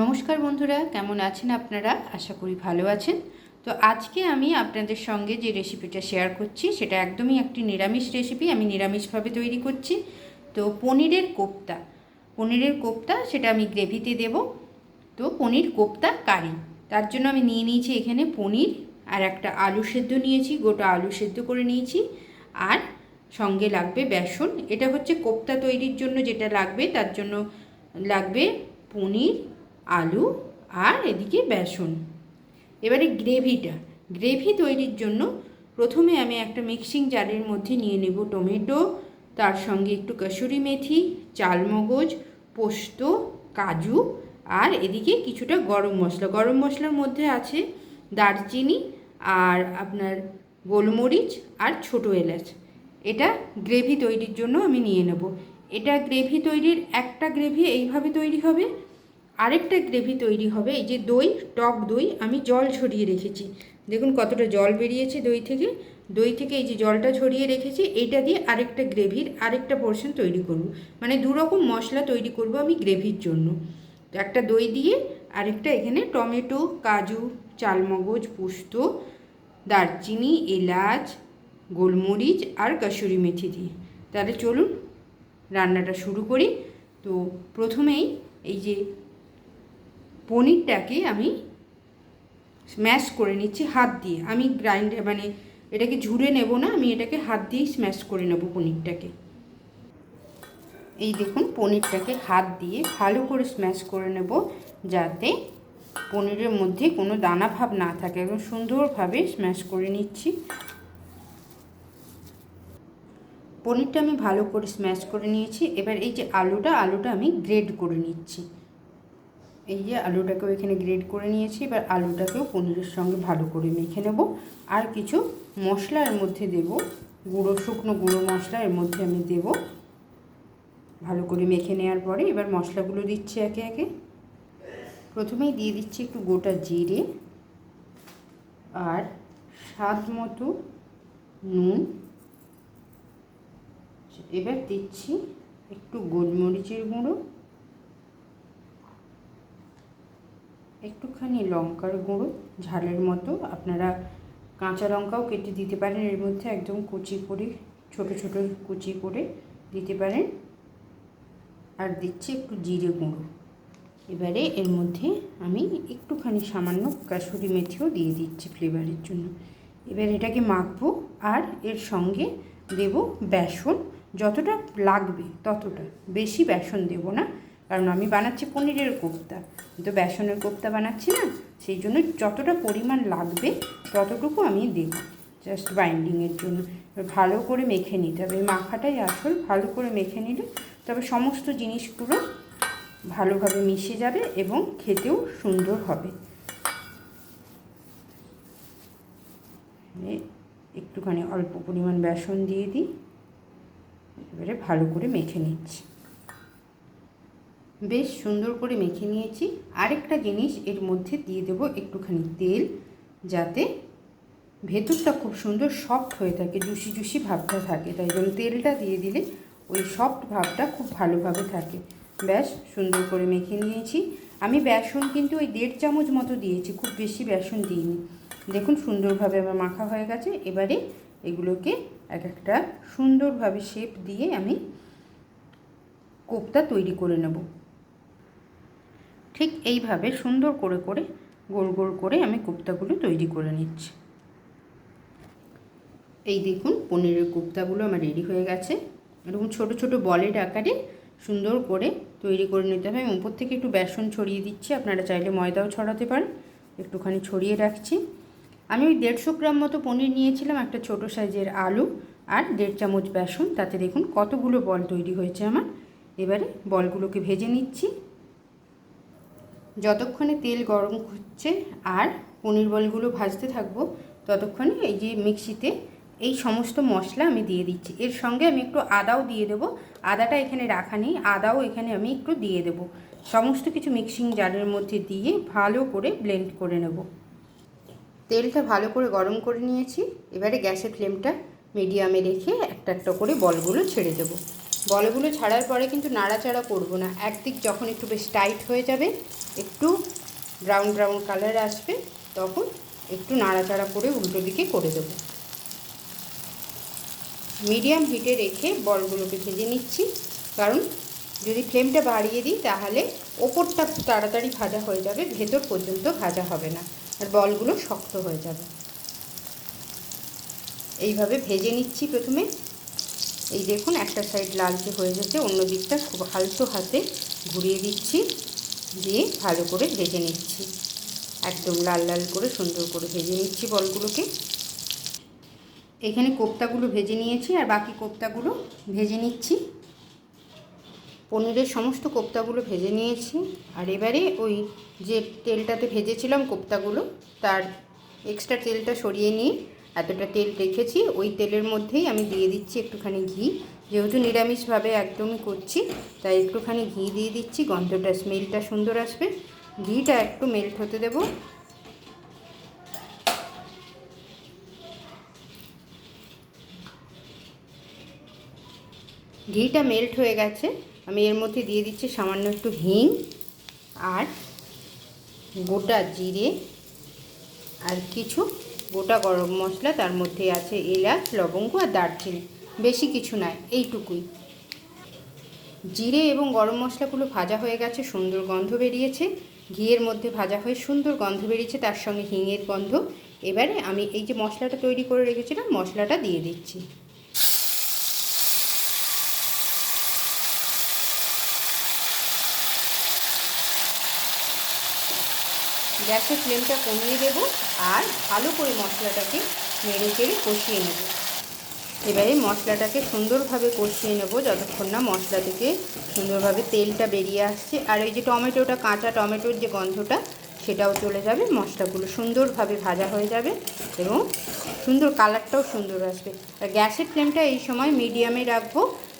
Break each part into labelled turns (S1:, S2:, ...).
S1: নমস্কার বন্ধুরা, কেমন আছেন আপনারা? আশা করি ভালো আছেন। তো আজকে আমি আপনাদের সঙ্গে যে রেসিপিটা শেয়ার করছি, সেটা একদমই একটি নিরামিষ রেসিপি আমি নিরামিষভাবে তৈরি করছি। তো পনিরের কোপ্তা। পনিরের কোপ্তা, সেটা আমি গ্রেভিতে দেব। তো পনির কোপ্তা কারি। তার জন্য আমি নিয়ে নিয়েছি এখানে পনির, আর একটা আলু সেদ্ধ নিয়েছি, গোটা আলু সেদ্ধ করে নিয়েছি। আর সঙ্গে লাগবে বেসন। এটা হচ্ছে কোপ্তা তৈরির জন্য যেটা লাগবে, তার জন্য লাগবে পনির আলু আর এদিকে বেসন। এবারে গ্রেভিটা। গ্রেভি তৈরির জন্য প্রথমে আমি একটা মিক্সিং জারের মধ্যে নিয়ে নেব টমেটো, তার সঙ্গে একটু কসুরি মেথি, চালমগজ, পোস্ত, কাজু আর এদিকে কিছুটা গরম মশলা। গরম মশলার মধ্যে আছে দারচিনি আর আপনার গোলমরিচ আর ছোটো এলাচ। এটা গ্রেভি তৈরির জন্য আমি নিয়ে নেব। এটা গ্রেভি তৈরির একটা গ্রেভি এইভাবে তৈরি হবে আরেকটা গ্রেভি তৈরি হবে, এই যে দই, টক দই, আমি জল ছড়িয়ে রেখেছি। দেখুন কতটা জল বেরিয়েছে দই থেকে। দই থেকে এই যে জলটা ছড়িয়ে রেখেছি, এইটা দিয়ে আরেকটা গ্রেভির আরেকটা পোর্শন তৈরি করব। মানে দু রকম মশলা তৈরি করব আমি গ্রেভির জন্য। তো একটা দই দিয়ে আরেকটা এখানে টমেটো, কাজু, চালমগজ, পোস্ত, দারচিনি, এলাচ, গোলমরিচ আর কসুরি মেথি দিয়ে। তাহলে চলুন রান্নাটা শুরু করি। তো প্রথমেই এই যে পনিরটাকে আমি স্ম্যাশ করে নিচ্ছি হাত দিয়ে। আমি গ্রাইন্ডার মানে এটাকে ঝুড়ে নেব না, আমি এটাকে হাত দিয়েই স্ম্যাশ করে নেব পনিরটাকে। এই দেখুন পনিরটাকে হাত দিয়ে ভালো করে স্ম্যাশ করে নেব যাতে পনিরের মধ্যে কোনো দানা ভাব না থাকে। একদম সুন্দরভাবে স্ম্যাশ করে নিচ্ছি। পনিরটা আমি ভালো করে স্ম্যাশ করে নিয়েছি। এবার এই যে আলুটা আলুটা আমি গ্রেড করে নিচ্ছি। এই যে আলুটাকেও এখানে গ্রেড করে নিয়েছি, এবার আলুটাকেও পনিরের সঙ্গে ভালো করে মেখে নেব। আর কিছু মশলা এর মধ্যে দেব, গুঁড়ো, শুকনো গুঁড়ো মশলা এর মধ্যে আমি দেব। ভালো করে মেখে নেওয়ার পরে এবার মশলাগুলো দিচ্ছি একে একে। প্রথমেই দিয়ে দিচ্ছি একটু গোটা জিরে আর স্বাদ মতো নুন। এবার দিচ্ছি একটু গোলমরিচের গুঁড়ো। একটুখানি লঙ্কার গুঁড়ো, ঝালের মতো। আপনারা কাঁচা লঙ্কাও কেটে দিতে পারেন। এর মধ্যে একদম কুচি করে, ছোট ছোট কুচি করে দিতে পারেন। আর দিচ্ছি একটু জিরে গুঁড়ো। এবারে এর মধ্যে আমি একটুখানি সামান্য কাসুরি মেথিও দিয়ে দিচ্ছি ফ্লেভারের জন্য। এবার এটাকে মাখবো আর এর সঙ্গে দেব বেসন। যতটা লাগবে ততটা। বেশি বেসন দেব না। কারণ আমি বানাচ্ছি পনিরের কোপ্তা। তো বেসনের কোপ্তা বানাচ্ছি না, সেই জন্য যতটা পরিমাণ লাগবে ততটুকু আমি দেব। জাস্ট বাইন্ডিংয়ের জন্য। ভালো করে মেখে নিতে হবে। মাখাটাই আসল, ভালো করে মেখে নিলে তবে সমস্ত জিনিসগুলো ভালোভাবে মিশে যাবে এবং খেতেও সুন্দর হবে। একটুখানি অল্প পরিমাণ বেসন দিয়ে দিই। এবারে ভালো করে মেখে নিচ্ছি। বেশ সুন্দর করে মেখে নিয়েছি। আরেকটা জিনিস এর মধ্যে দিয়ে দেব একটুখানি তেল, যাতে ভেতরটা খুব সুন্দর সফট হয়ে থাকে, জুসি জুসি ভাবটা থাকে। তাই জন্য তেলটা দিয়ে দিলে ওই সফট ভাবটা খুব ভালোভাবে থাকে। ব্যাস, সুন্দর করে মেখে নিয়েছি। আমি বেসন কিন্তু ওই দেড় চামচ মতো দিয়েছি, খুব বেশি বেসন দিইনি। দেখুন সুন্দরভাবে আমার মাখা হয়ে গেছে। এবারে এগুলোকে এক একটা সুন্দরভাবে শেপ দিয়ে আমি কোপ্তা তৈরি করে নেব। ঠিক এইভাবে সুন্দর করে করে, গোল গোল করে আমি কোপ্তাগুলো তৈরি করে নিচ্ছি। এই দেখুন পনিরের কোপ্তাগুলো আমার রেডি হয়ে গেছে। এরকম ছোট ছোট বলের আকারে সুন্দর করে তৈরি করে নিতে হবে। আমি উপর থেকে একটু বেসন ছড়িয়ে দিচ্ছি, আপনারা চাইলে ময়দাও ছড়াতে পারেন। একটুখানি ছড়িয়ে রাখছি। আমি ওই দেড়শো গ্রাম মতো পনির নিয়েছিলাম, একটা ছোট সাইজের আলু আর দেড় চামচ বেসন। তাতে দেখুন কতগুলো বল তৈরি হয়েছে আমার। এবারে বলগুলোকে ভেজে নিচ্ছি। যতক্ষণে তেল গরম হচ্ছে আর পনির বলগুলো ভাজতে থাকব, ততক্ষণে এই যে মিক্সিতে এই সমস্ত মশলা আমি দিয়ে দিচ্ছি। এর সঙ্গে আমি একটু আদাও দিয়ে দেবো। আদাটা এখানে রাখা নেই, আদাও এখানে আমি একটু দিয়ে দেব। সমস্ত কিছু মিক্সিং জারের মধ্যে দিয়ে ভালো করে ব্লেন্ড করে নেব। তেলটা ভালো করে গরম করে নিয়েছি। এবারে গ্যাসের ফ্লেমটা মিডিয়ামে রেখে একটা একটা করে বলগুলো ছেড়ে দেবো। বলগুলো ছাড়ার পরে কিন্তু নাড়াচাড়া করব না। একদিক যখন একটু বেশ টাইট হয়ে যাবে, একটু ব্রাউন ব্রাউন কালার আসবে, তখন একটু নাড়াচাড়া করে উল্টো দিকে করে দেবো। মিডিয়াম হিটে রেখে বলগুলোকে ভেজে নিচ্ছি। কারণ যদি ফ্লেমটা বাড়িয়ে দিই, তাহলে ওপরটা তাড়াতাড়ি ভাজা হয়ে যাবে, ভেতর পর্যন্ত ভাজা হবে না। আর বলগুলো শক্ত হয়ে যাবে। এইভাবে ভেজে নিচ্ছি প্রথমে। এই দেখুন, একটা সাইড লালচে হয়ে গেছে, অন্য দিকটা খুব হালতো হাতে ঘুরিয়ে দিচ্ছি, দিয়ে ভালো করে ভেজে নিচ্ছি। একদম লাল লাল করে সুন্দর করে ভেজে নিচ্ছি বলগুলোকে। এখানে কোপ্তাগুলো ভেজে নিয়েছি, আর বাকি কোপ্তাগুলো ভেজে নিচ্ছি। পনিরের সমস্ত কোপ্তাগুলো ভেজে নিয়েছি, আর এবারে ওই যে তেলটাতে ভেজেছিলাম কোপ্তাগুলো, তার এক্সট্রা তেলটা সরিয়ে নিয়ে এতটা তেল রেখেছি, ওই তেলের মধ্যেই আমি দিয়ে দিচ্ছি একটুখানি ঘি। যেহেতু নিরামিষভাবে একদমই করছি, তাই একটুখানি ঘি দিয়ে দিচ্ছি, গন্ধটা, স্মেলটা সুন্দর আসবে। ঘিটা একটু মেল্ট হতে দেবো। ঘিটা মেল্ট হয়ে গেছে, আমি এর মধ্যে দিয়ে দিচ্ছি সামান্য একটু হিং আর গোটা জিরে আর কিছু গোটা গরম মশলা, তার মধ্যে আছে এলাচ, লবঙ্গ আর দারচিনি। বেশি কিছু নয়, এইটুকুই। জিরে এবং গরম মশলাগুলো ভাজা হয়ে গেছে, সুন্দর গন্ধ বেরিয়েছে। ঘিয়ের মধ্যে ভাজা হয়ে সুন্দর গন্ধ বেরিয়েছে, তার সঙ্গে হিঙের গন্ধ। এবারে আমি এই যে মশলাটা তৈরি করে রেখেছিলাম, মশলাটা দিয়ে দিচ্ছি। গ্যাসের ফ্লেমটা কমিয়ে দেব আর ভালো করে মশলাটাকে নেড়ে চেড়ে কষিয়ে নেব। এবারে মশলাটাকে সুন্দরভাবে কষিয়ে নেব যতক্ষণ না মশলা থেকে সুন্দরভাবে তেলটা বেরিয়ে আসছে। আর এই যে টমেটোটা, কাঁচা টমেটোর যে গন্ধটা, সেটাও চলে যাবে। মশলাগুলো সুন্দরভাবে ভাজা হয়ে যাবে এবং সুন্দর কালারটাও সুন্দর আসবে। আর গ্যাসের ফ্লেমটা এই সময় মিডিয়ামে রাখব,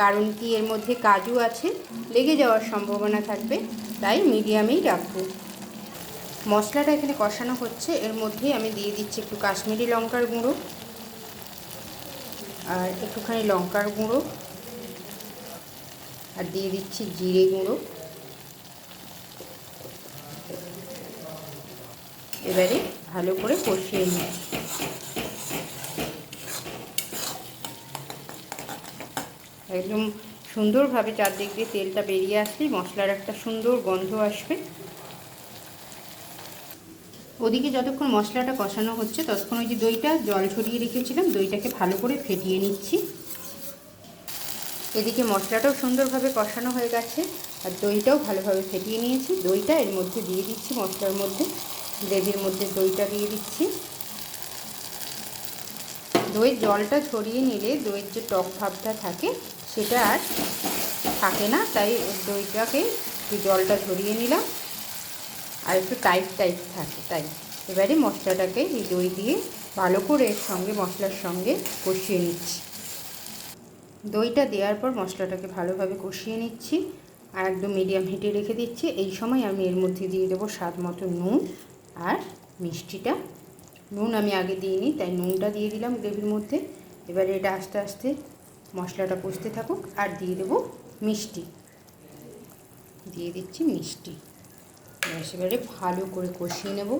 S1: কারণ কি এর মধ্যে কাজু আছে, লেগে যাওয়ার সম্ভাবনা থাকবে, তাই মিডিয়ামেই রাখব। মশলাটা এখানে কষানো হচ্ছে। এর মধ্যেই আমি দিয়ে দিচ্ছি একটু কাশ্মীরি লঙ্কার গুঁড়ো আর একটুখানি লঙ্কার গুঁড়ো আর দিয়ে দিচ্ছি জিরে গুঁড়ো। এবারে ভালো করে কষিয়ে নিই একদম সুন্দরভাবে চারদিক দিয়ে তেলটা বেরিয়ে আসলেই মশলার একটা সুন্দর গন্ধ আসবে। ওদিকে যতক্ষণ মশলাটা কষানো হচ্ছে, ততক্ষণ ওই যে দইটা জল ছড়িয়ে রেখেছিলাম, দইটাকে ভালো করে ফেটিয়ে নিচ্ছি। এদিকে মশলাটাও সুন্দরভাবে কষানো হয়ে গেছে, আর দইটাও ভালোভাবে ফেটিয়ে নিয়েছি। দইটা এর মধ্যে দিয়ে দিচ্ছি মশলার মধ্যে, গ্রেভির মধ্যে দইটা দিয়ে দিচ্ছি। দইয়ের জলটা ছড়িয়ে নিলে দইয়ের যে টক ভাবটা থাকে, সেটা আর থাকে না, তাই দইটাকে জলটা ঝরিয়ে নিলাম। আর একটু টাইট টাইট থাকে, তাই। এবারে মশলাটাকে এই দই দিয়ে ভালো করে এর সঙ্গে, মশলার সঙ্গে কষিয়ে নিচ্ছি। দইটা দেওয়ার পর মশলাটাকে ভালোভাবে কষিয়ে নিচ্ছি আর একদম মিডিয়াম হিটে রেখে দিচ্ছি। এই সময় আমি এর মধ্যে দিয়ে দেবো স্বাদ মতো নুন আর মিষ্টিটা। নুন আমি আগে দিইনি, তাই নুনটা দিয়ে দিলাম গ্রেভির মধ্যে। এবারে এটা আস্তে আস্তে মশলাটা কষতে থাকুক আর দিয়ে দেবো মিষ্টি। দিয়ে দিচ্ছি মিষ্টি। এবারে ভালো করে কষিয়ে নেব।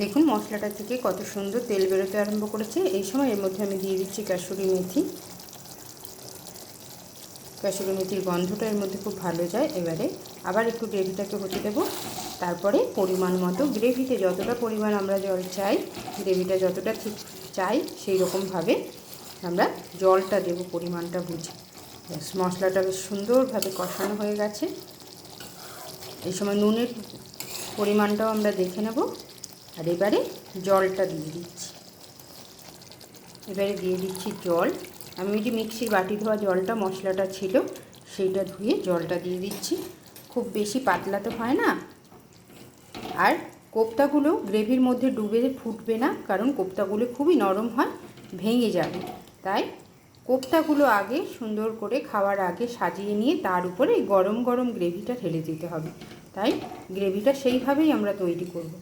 S1: দেখুন, মশলাটা থেকে কত সুন্দর তেল বেরোতে আরম্ভ করেছে। এই সময় এর মধ্যে আমি দিয়ে দিচ্ছি কাসুরি মেথি। কাসুরি মেথির গন্ধটা এর মধ্যে খুব ভালো যায়। এবারে আবার একটু গ্রেভিটাকে হতে দেবো। তারপরে পরিমাণ মতো গ্রেভিতে যতটা পরিমাণ আমরা জল চাই, গ্রেভিটা যতটা ঠিক চাই, সেই রকমভাবে আমরা জলটা দেব পরিমাণটা বুঝে। ব্যাস, মশলাটা বেশ সুন্দরভাবে কষানো হয়ে গেছে। এই সময় নুনের পরিমাণটাও আমরা দেখে নেব। আর এবারে জলটা দিয়ে দিচ্ছি। এবারে দিয়ে দিচ্ছি জল। আমি ওই যে মিক্সির বাটি ধোয়া জলটা, মশলাটা ছিল, সেইটা ধুয়ে জলটা দিয়ে দিচ্ছি। খুব বেশি পাতলা তো হয় না। আর কোপ্তাগুলো গ্রেভির মধ্যে ডুবে ফুটবে না, কারণ কোপ্তাগুলো খুবই নরম হয়, ভেঙে যাবে। তাই কোপ্তাগুলো আগে সুন্দর করে খাওয়ার আগে সাজিয়ে নিয়ে তার উপরে গরম গরম গ্রেভিটা ঢেলে দিতে হবে। তাই গ্রেভিটা সেইভাবেই আমরা তৈরি করব।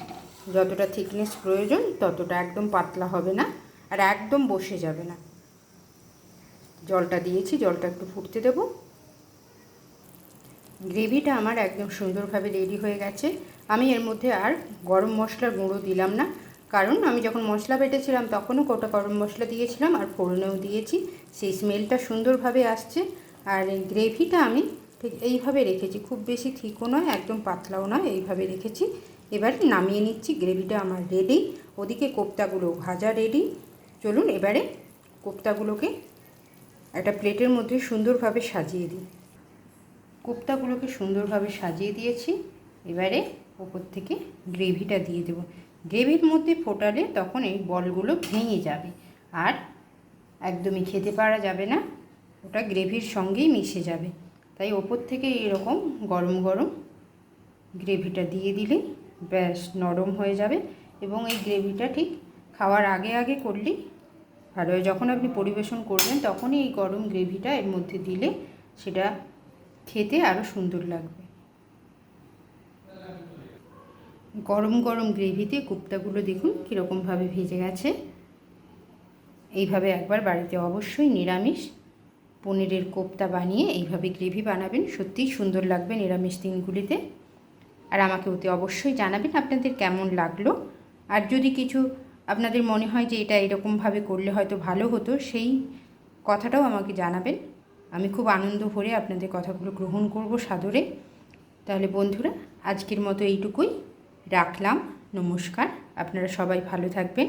S1: যতটা থিকনেস প্রয়োজন ততটা একদম পাতলা হবে না আর একদম বসে যাবে না। জলটা দিয়েছি, জলটা একটু ফুটতে দেবো। গ্রেভিটা আমার একদম সুন্দরভাবে রেডি হয়ে গেছে। আমি এর মধ্যে আর গরম মশলার গুঁড়ো দিলাম না। কারণ আমি যখন মশলা বেটেছিলাম তখনও কোটা গরম মশলা দিয়েছিলাম আর ফোড়নেও দিয়েছি। সেই স্মেলটা সুন্দরভাবে আসছে আর গ্রেভিটা আমি ঠিক এইভাবে রেখেছি। খুব বেশি থিকও নয়, একদম পাতলাও নয়, এইভাবে রেখেছি। এবারে নামিয়ে নিচ্ছি, গ্রেভিটা আমার রেডি ওদিকে কোপ্তাগুলো ভাজা রেডি চলুন এবারে কোপ্তাগুলোকে একটা প্লেটের মধ্যে সুন্দরভাবে সাজিয়ে দিই। কোপ্তাগুলোকে সুন্দরভাবে সাজিয়ে দিয়েছি। এবারে ওপর থেকে গ্রেভিটা দিয়ে দেবো। গ্রেভির মধ্যে ফোটালে তখন এই বলগুলো ভেঙে যাবে। আর একদমই খেতে পারা যাবে না। ওটা গ্রেভির সঙ্গেই মিশে যাবে। তাই ওপর থেকে এরকম গরম গরম গ্রেভিটা দিয়ে দিলে ব্যাস নরম হয়ে যাবে এবং এই গ্রেভিটা ঠিক খাওয়ার আগে আগে করলেই ভালো হয়। যখন আপনি পরিবেশন করবেন তখনই এই গরম গ্রেভিটা এর মধ্যে দিলে সেটা খেতে আরও সুন্দর লাগবে। গরম গরম গ্রেভিতে কুপ্তাগুলো দেখুন কীরকমভাবে ভেজে গেছে। এইভাবে একবার বাড়িতে অবশ্যই নিরামিষ পনিরের কোপ্তা বানিয়ে এইভাবে গ্রেভি বানাবেন। সত্যিই সুন্দর লাগবে নিরামিষ দিনগুলিতে। আর আমাকে ওতে অবশ্যই জানাবেন আপনাদের কেমন লাগল। আর যদি কিছু আপনাদের মনে হয় যে এটা এরকমভাবে করলে হয়তো ভালো হতো, সেই কথাটাও আমাকে জানাবেন। আমি খুব আনন্দ ভরে আপনাদের কথাগুলো গ্রহণ করব সাদরে। তাহলে বন্ধুরা, আজকের মতো এইটুকুই। রাখলাম। নমস্কার। আপনারা সবাই ভালো থাকবেন।